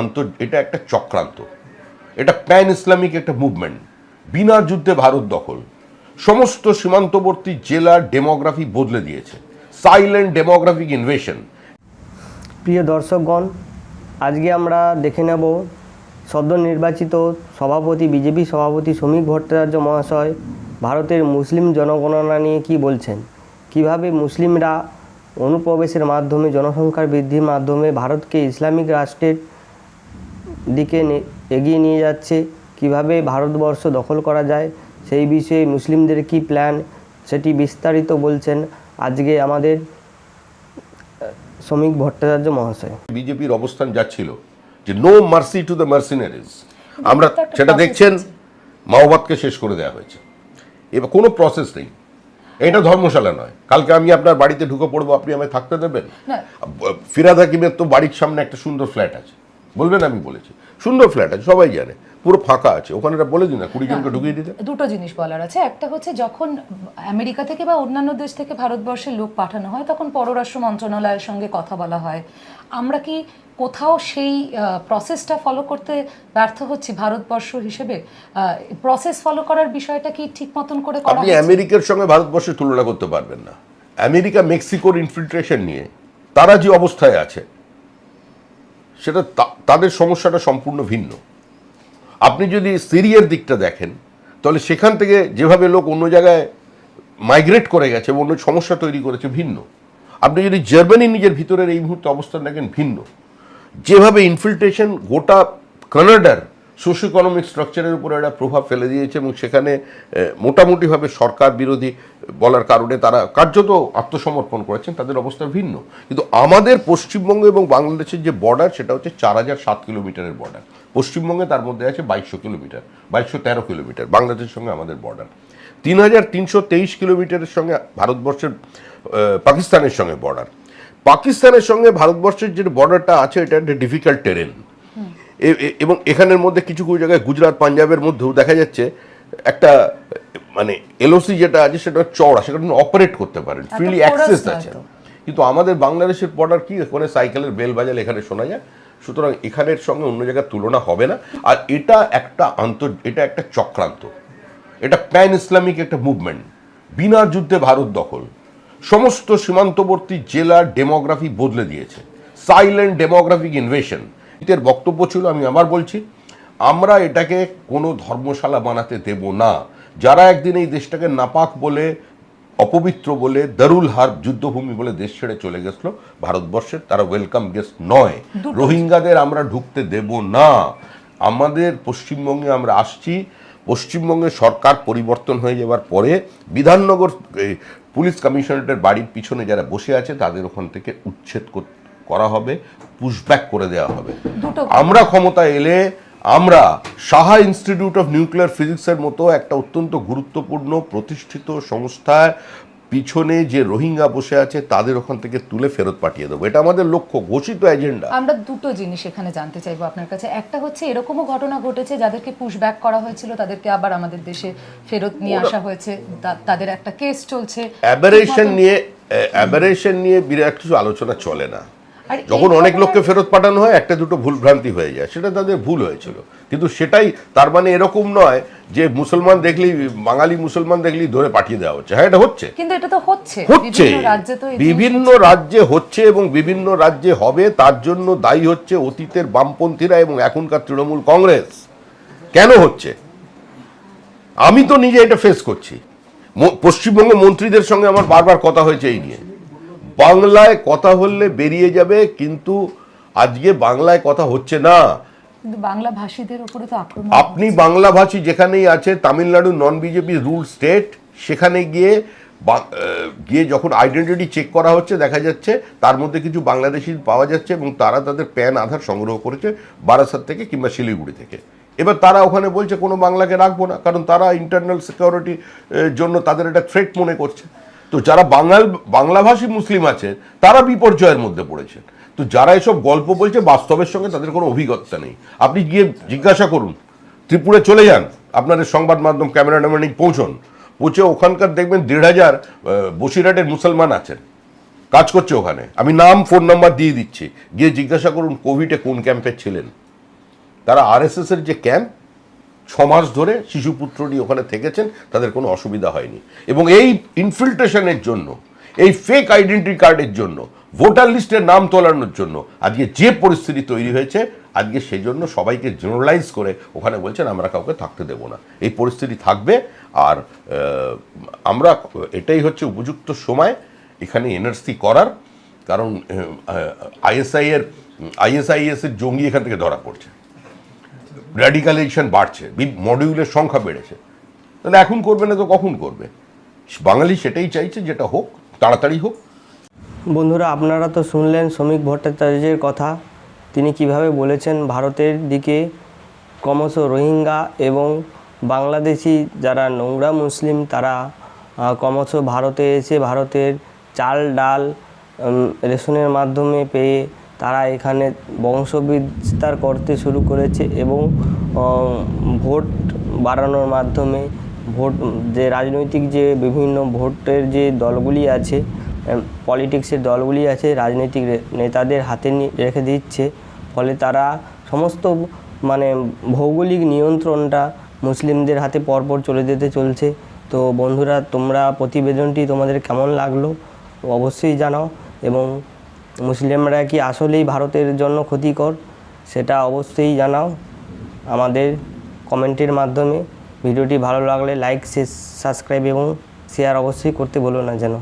আন্তর, এটা একটা চক্রান্ত। এটা প্যান ইসলামিক একটা মুভমেন্ট বিনা যুদ্ধে ভারত দখল। সমস্ত সীমান্তবর্তী জেলার ডেমোগ্রাফি বদলে দিয়েছে। সাইলেন্ট ডেমোগ্রাফিক ইনভেশন প্রিয় দর্শকগণ, আজকে আমরা দেখে নেব সদ্য নির্বাচিত সভাপতি, বিজেপি সভাপতি শ্রমিক ভট্টাচার্য মহাশয় ভারতের মুসলিম জনগণনা নিয়ে কি বলছেন? কীভাবে মুসলিমরা অনুপ্রবেশের মাধ্যমে, জনসংখ্যার বৃদ্ধির মাধ্যমে ভারতকে ইসলামিক রাষ্ট্রের দিকে এগিয়ে নিয়ে যাচ্ছে। কীভাবে ভারতবর্ষ দখল করা যায় সেই বিষয়ে মুসলিমদের কি প্ল্যান সেটি বিস্তারিত বলছেন আজকে আমাদের শ্রমিক ভট্টাচার্য মহাশয়। বিজেপির অবস্থান যাচ্ছিল যে no mercy to the mercenaries আমরা সেটা দেখছেন। মাওবাদকে শেষ করে দেওয়া হয়েছে। এবার কোনো প্রসেস নেই। এটা ধর্মশালা নয়। কালকে আমি আপনার বাড়িতে ঢুকে পড়ব আপনি আমায় থাকতে দেবেন? ফিরাদ হাকিমের তো বাড়ির সামনে একটা সুন্দর ফ্ল্যাট আছে। বলবেন আমি বলেছি। সুন্দর ফ্ল্যাট আছে সবাই জানে। পুরো ফাঁকা আছে। ওখানে বলে দিন না কুড়ি জনকে ঢুকিয়ে দিতে। দুটো জিনিস বলার আছে। একটা হচ্ছে যখন আমেরিকা থেকে বা অন্যান্য দেশ থেকে ভারতবর্ষের লোক পাঠানো হয় তখন পররাষ্ট্র মন্ত্রণালয়ের সঙ্গে কথা বলা হয়। আমরা কি কোথাও সেই প্রসেসটা ফলো করতে ব্যর্থ হচ্ছি ভারতবর্ষ হিসেবে? প্রসেস ফলো করার বিষয়টা কি ঠিক মতন করে করা আপনি আমেরিকার সঙ্গে ভারতবর্ষের তুলনা করতে পারবেন না। আমেরিকা মেক্সিকোর ইনফিল্ট্রেশন নিয়ে তারা যে অবস্থায় আছে সেটা তাদের সমস্যাটা সম্পূর্ণ ভিন্ন। আপনি যদি সিরিয়ার দিকটা দেখেন, তাহলে সেখান থেকে যেভাবে লোক অন্য জায়গায় মাইগ্রেট করে গেছে অন্য সমস্যা তৈরি করেছে, ভিন্ন। আপনি যদি জার্মানি নিজের ভিতরের এই মুহূর্তে অবস্থান দেখেন, ভিন্ন। যেভাবে ইনফিল্ট্রেশন গোটা কানাডার সোশ্য ইকোনমিক স্ট্রাকচারের উপরে একটা প্রভাব ফেলে দিয়েছে এবং সেখানে মোটামুটিভাবে সরকার বিরোধী বলার কারণে তারা কার্যত আত্মসমর্পণ করেছেন, তাদের অবস্থা ভিন্ন। কিন্তু আমাদের পশ্চিমবঙ্গ এবং বাংলাদেশের যে বর্ডার সেটা হচ্ছে চার হাজার সাত কিলোমিটারের বর্ডার পশ্চিমবঙ্গে তার মধ্যে আছে বাইশশো কিলোমিটার, বাইশশো তেরো কিলোমিটার, বাংলাদেশের সঙ্গে আমাদের বর্ডার তিন হাজার তিনশো তেইশ কিলোমিটারের সঙ্গে ভারতবর্ষের পাকিস্তানের সঙ্গে বর্ডার পাকিস্তানের সঙ্গে ভারতবর্ষের যে বর্ডারটা আছে, এটা একটা ডিফিকাল্ট টেরেন এবং এখানের মধ্যে কিছু কিছু জায়গায় গুজরাট পাঞ্জাবের মধ্যেও দেখা যাচ্ছে একটা মানে এলওসি যেটা আছে সেটা চওড়া সেটা অপারেট করতে পারেন ফ্রিলি অ্যাক্সেস আছে। কিন্তু আমাদের বাংলাদেশের বর্ডার কি? ওখানে সাইকেলের বেল বাজাল এখানে শোনা যায়। সুতরাং এখানের সঙ্গে অন্য জায়গার তুলনা হবে না। আর এটা একটা আন্তর এটা একটা চক্রান্ত। এটা প্যান ইসলামিক একটা মুভমেন্ট বিনা যুদ্ধে ভারত দখল। সমস্ত সীমান্তবর্তী জেলার ডেমোগ্রাফি বদলে দিয়েছে। সাইলেন্ট ডেমোগ্রাফিক ইনভেশন এর বক্তব্য ছিল আমি আবার বলছি আমরা এটাকে কোনো ধর্মশালা বানাতে দেব না। যারা একদিন এই দেশটাকে নাপাক বলে অপবিত্র বলে দারুল হার্ব যুদ্ধভূমি বলে দেশ ছেড়ে চলে গেছিল ভারতবর্ষের তারা ওয়েলকাম গেস্ট নয়। রোহিঙ্গাদের আমরা ঢুকতে দেব না। আমাদের পশ্চিমবঙ্গে আমরা আসছি পশ্চিমবঙ্গে সরকার পরিবর্তন হয়ে যাওয়ার পরে বিধাননগর পুলিশ কমিশনারেটের বাড়ির পিছনে যারা বসে আছে তাদের ওখান থেকে উচ্ছেদ কর- করা হবে পুশব্যাক করে দেওয়া হবে। আমরা ক্ষমতা এলে আমরা সাহা ইনস্টিটিউট অফ নিউক্লিয়ার ফিজিক্সের মতো একটা অত্যন্ত গুরুত্বপূর্ণ প্রতিষ্ঠিত সংস্থার পিছনে যে রোহিঙ্গা বসে আছে তাদের ওখান থেকে তুলে ফেরত পাঠিয়ে দেবো। এটা আমাদের লক্ষ্য ঘোষিত এজেন্ডা আমরা দুটো জিনিস এখানে জানতে চাইব আপনার কাছে। একটা হচ্ছে এরকমও ঘটনা ঘটেছে যাদেরকে পুশব্যাক করা হয়েছিল তাদেরকে আবার আমাদের দেশে ফেরত নিয়ে আসা হয়েছে। তাদের একটা কেস চলছে। অ্যাবারেশন নিয়ে অ্যাবারেশন নিয়ে বিরাট কিছু আলোচনা চলে না। যখন অনেক লোককে ফেরত পাঠানো হয় একটা দুটো ভুল ভ্রান্তি হয়ে যায়। সেটা তাদের ভুল হয়েছিল। কিন্তু সেটাই তার মানে এরকম নয় যে মুসলমান দেখলেই বাঙালি মুসলমান দেখলেই ধরে পাঠিয়ে দেওয়া হচ্ছে। হ্যাঁ এটা হচ্ছে। কিন্তু এটা তো হচ্ছে। হচ্ছে। বিভিন্ন রাজ্যে হচ্ছে। এবং বিভিন্ন রাজ্যে হবে তার জন্য দায়ী হচ্ছে অতীতের বামপন্থীরা এবং এখনকার তৃণমূল কংগ্রেস। কেন হচ্ছে? আমি তো নিজে এটা ফেস করছি। পশ্চিমবঙ্গ মন্ত্রীদের সঙ্গে আমার বারবার কথা হয়েছে এই নিয়ে। বাংলায় কথা হলে বেরিয়ে যাবে কিন্তু আজকে বাংলায় কথা হচ্ছে না। কিন্তু বাংলা ভাষীদের উপরে তো আক্রমণ আপনি বাংলাভাষী যেখানেই আছে Tamil Nadu non BJP rule state সেখানে গিয়ে গিয়ে যখন আইডেন্টিটি চেক করা হচ্ছে দেখা যাচ্ছে তার মধ্যে কিছু বাংলাদেশি পাওয়া যাচ্ছে এবং তারা তাদের প্যান আধার সংগ্রহ করেছে বারাসাত থেকে কিংবা শিলিগুড়ি থেকে। এবার তারা ওখানে বলছে কোনো বাংলাকে রাখব না কারণ তারা ইন্টারনাল সিকিউরিটি জন্য তাদের একটা থ্রেট মনে করছে। তো যারা বাঙাল, বাংলাভাষী মুসলিম আছে তারা বিপর্যয়ের মধ্যে পড়েছে তো যারা এসব গল্প বলছে, বাস্তবের সঙ্গে তাদের কোনো অভিজ্ঞতা নেই। আপনি গিয়ে জিজ্ঞাসা করুন, ত্রিপুরে চলে যান, আপনাদের সংবাদ মাধ্যম ক্যামেরাম্যানিক পৌঁছন, পৌঁছে ওখানকার দেখবেন দেড় হাজার বসিরহাটের মুসলমান আছেন, কাজ করছে ওখানে। আমি নাম ফোন নাম্বার দিয়ে দিচ্ছি। গিয়ে জিজ্ঞাসা করুন, কোভিডে কোন ক্যাম্পে ছিলেন? তারা আরএসএস এর যে ক্যাম্প ছ মাস ধরে শিশুপুত্রটি ওখানে থেকেছেন, তাদের কোনো অসুবিধা হয়নি। এবং এই ইনফিল্ট্রেশনের জন্য, এই ফেক আইডেন্টি কার্ডের জন্য ভোটার লিস্টের নাম তোলানোর জন্য আজকে যে পরিস্থিতি তৈরি হয়েছে, আজকে সেই জন্য সবাইকে জেনারেলাইজ করে ওখানে বলছেন, আমরা কাউকে থাকতে দেব না। এই পরিস্থিতি থাকবে আর আমরা এটাই হচ্ছে উপযুক্ত সময় এখানে এনআরসি করার, কারণ আইএসআই এর, আইএসআইএস এর জঙ্গি এখান থেকে ধরা পড়ছে। র্যাডিকালাইজেশন বাড়ছে মডিউলের সংখ্যা বেড়েছে। তাহলে এখন করবে না তো কখন করবে? বাঙালি সেটাই চাইছে যেটা হোক, তাড়াতাড়ি হোক। বন্ধুরা, আপনারা তো শুনলেন শ্রমিক ভট্টাচার্যের কথা। তিনি কীভাবে বলেছেন, ভারতের দিকে ক্রমশ রোহিঙ্গা এবং বাংলাদেশি যারা নোংরা মুসলিম, তারা ক্রমশ ভারতে এসে ভারতের চাল ডাল রেশনের মাধ্যমে পেয়ে তারা এখানে বংশবিস্তার করতে শুরু করেছে এবং ভোট বাড়ানোর মাধ্যমে ভোট, যে রাজনৈতিক যে বিভিন্ন ভোটের যে দলগুলি আছে পলিটিক্সের দলগুলি আছে, রাজনৈতিক নেতাদের হাতে রেখে দিচ্ছে, ফলে তারা সমস্ত মানে ভৌগোলিক নিয়ন্ত্রণটা মুসলিমদের হাতে পরপর চলে যেতে চলছে। তো বন্ধুরা, তোমরা প্রতিবেদনটি তোমাদের কেমন লাগল অবশ্যই জানাও এবং মুসলিমরা কি আসলেই ভারতের জন্য ক্ষতিকর? সেটা অবশ্যই জানাও আমাদের কমেন্টের মাধ্যমে। ভিডিওটি ভালো লাগলে লাইক সাবস্ক্রাইব এবং শেয়ার অবশ্যই করতে বলো না যেন।